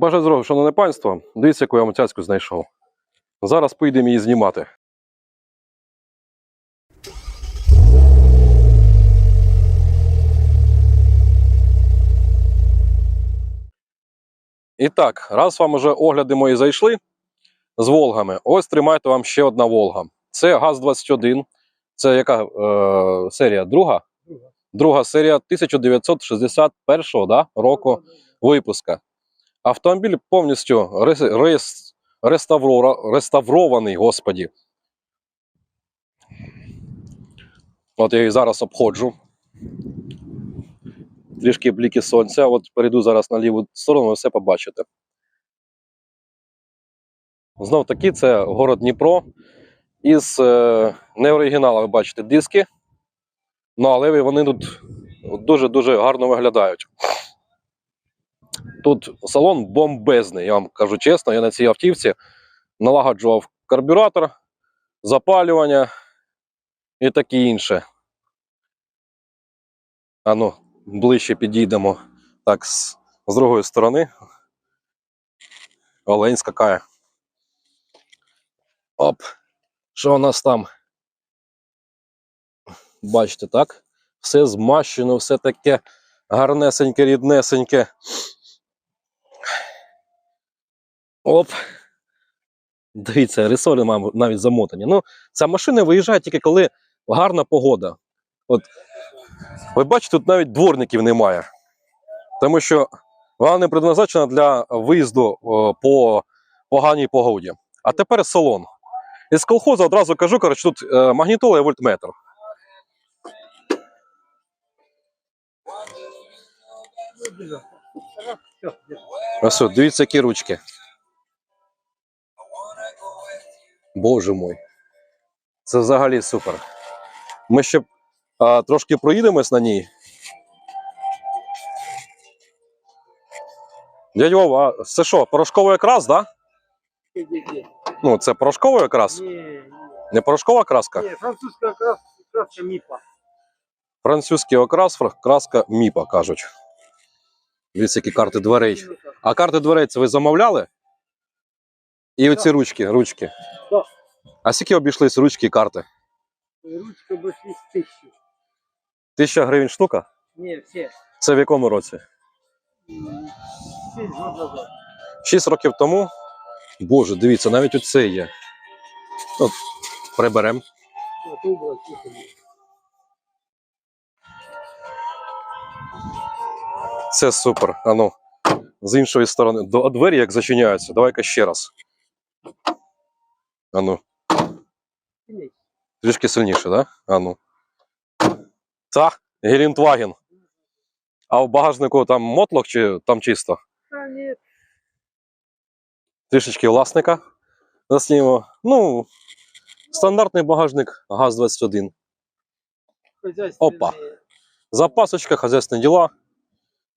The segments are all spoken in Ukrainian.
Бажаю здоров'я, шановне панство. Дивіться, яку я мотяцьку знайшов. Зараз поїдемо її знімати. І так, раз вам уже огляди мої зайшли з Волгами, ось тримайте вам ще одна Волга. Це ГАЗ-21. Це яка е, серія? Друга? Друга. Друга серія 1961 да, року випуска. Автомобіль повністю реставрований, господі. От я її зараз обходжу. Трішки бліки сонця. От перейду зараз на ліву сторону, ви все побачите. Знов таки, це город Дніпро. Із е, ви бачите диски. Ну, але вони тут дуже-дуже гарно виглядають. Тут салон бомбезний, я вам кажу чесно. Я на цій автівці налагоджував карбюратор, запалювання і таке інше. А ну, ближче підійдемо. Так, з, з другої сторони. Олень скакає. Оп. Що у нас там? Бачите, так? Все змащено, все таке гарнесеньке, ріднесеньке. Оп. Дивіться, мам, навіть замотані. Ну, ця машина виїжджає тільки коли гарна погода. От, ви бачите, тут навіть дворників немає. Тому що вона не предназначена для виїзду по поганій погоді. А тепер салон. Із колхозу одразу кажу, коротше, тут е, магнітола і вольтметр. Ось, дивіться, які ручки. Боже мой. Це взагалі супер. Ми ще а, трошки проїдемось на ній. Дядь Вова, а це що, порошковий окрас, да? Ну, це порошковий окрас? не, Не порошкова краска? не, французская крас- краска МИПа. Французький окрас, фра- краска Міпа, кажуть. Дивіться, які карти дверей. А карти дверей це ви замовляли? І оці ручки, ручки. Да. А скільки обійшлись ручки і карти? Ручка обошлись тысячу. Тисяча гривень штука? Не, все. Це в якому році? Шесть год назад. Шість років тому. Боже, дивіться, навіть оце є. От, приберемо. Убрал, слушай. Це супер. Ану, з іншої сторони. До двері як зачиняються. Давай-ка ще раз. Ану, трішки сильніше, да? Ану. Та, Гелендваген. А в багажнику там мотлох чи там чисто? А, нет. Трішечки власника заснімемо. Ну, стандартний багажник ГАЗ-21. Опа. Запасочка, хозяйственні діла.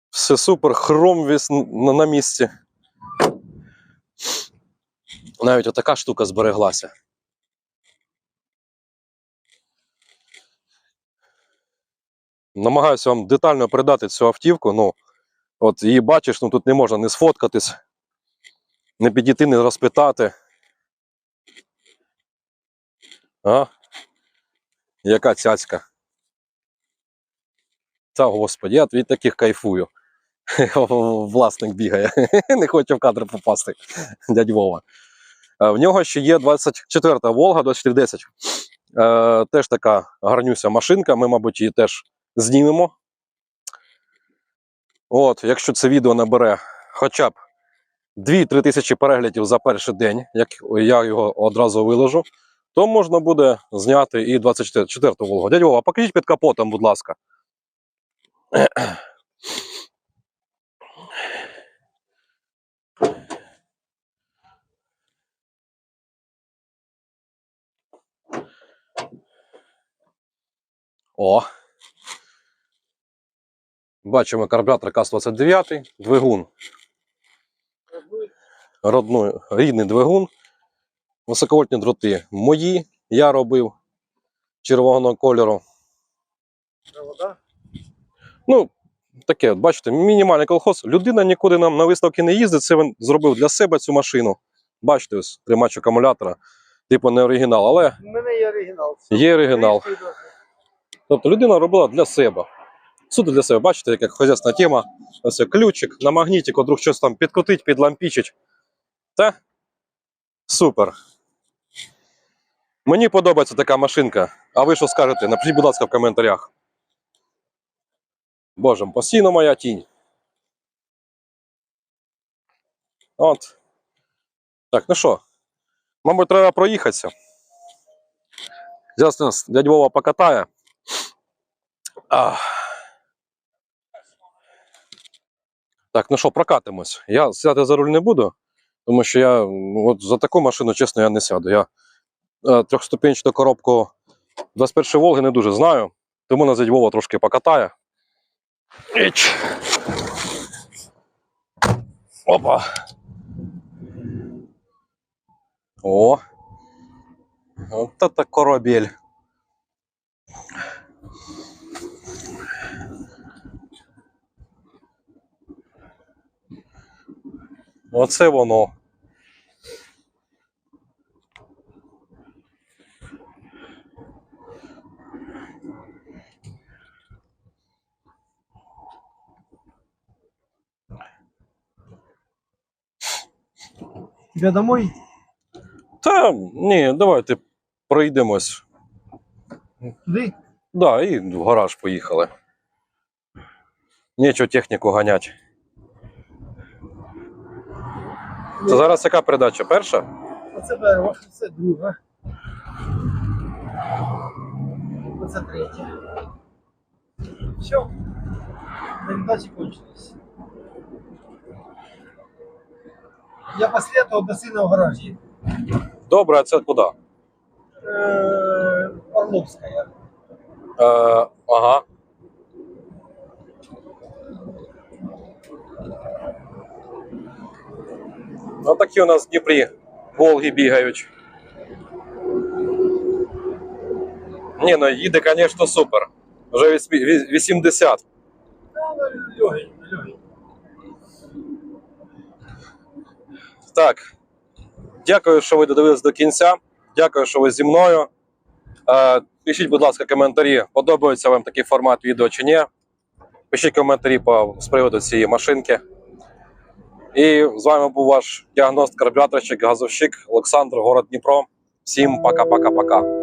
Все супер, хром весь на, на місці. Навіть отака штука збереглася. Намагаюся вам детально передати цю автівку. Ну, от її бачиш, ну тут не можна не сфоткатись, не підійти, не розпитати. А? Яка цяцька. Та господі, я від таких кайфую. Власник бігає. Не хоче в кадр попасти. Дядь Вова. Е, В нього ще є 24-та Волга 2410. Е, Теж така гарнюся машинка. Ми, мабуть, її теж знімемо. От, якщо це відео набере хоча б 2-3 тисячі переглядів за перший день, як я його одразу виложу, то можна буде зняти і 24-ту Волгу. Дядь Вова, покажіть під капотом, будь ласка. О. Бачимо карбюратор КАЗ-29, двигун. Родной, рідний двигун. Високовольтні дроти мої. Я робив червоного кольору. Провода. Ну, таке, от, бачите, мінімальний колхоз. Людина нікуди нам на виставки не їздить, це він зробив для себе цю машину. Бачите, ось тримач акумулятора, типу не оригінал, але У мене є оригінал. є оригінал. Тобто людина робила для себе. Суто для себе, бачите, яка хазяйська тема. Ось ключик на магнітик, вдруг щось там підкрутить, підлампічить. Та супер. Мені подобається така машинка. А ви що скажете? Напишіть, будь ласка, в коментарях. Боже, постійно моя тінь. От. Так, ну що, мабуть, треба проїхатися. Зараз нас дядь Вова покатає. Ах. Так, ну що, прокатимось. Я сідати за руль не буду, тому що я ну, от за таку машину, чесно, я не сяду. Я е, трьохступенчату коробку 21 Волги не дуже знаю, тому дядь Вова трошки покатає. Іч. Опа. О. От це корабель. Оце воно. Тебе домой? Та ні, давайте пройдемось. Туди? Да, і в гараж поїхали. Нічого техніку ганять. Це зараз яка передача? Перша? Оце перша, це друга. Оце третя. Все. Передачі кончились. Я після этого до сина в гаражі. Добре, а це куди? Е, Орловська. Е, ага. Ну, такі у нас в Дніпрі Волги бігають. Ні, ну їде, звісно, супер. Вже 80. Легень, легень. Так. Дякую, що ви додивились до кінця. Дякую, що ви зі мною. Е, пишіть, будь ласка, коментарі, подобається вам такий формат відео чи ні. Пишіть коментарі по, з приводу цієї машинки. І з вами був ваш діагност, карбюраторщик, газовщик Олександр, город Дніпро. Всім пока-пока-пока.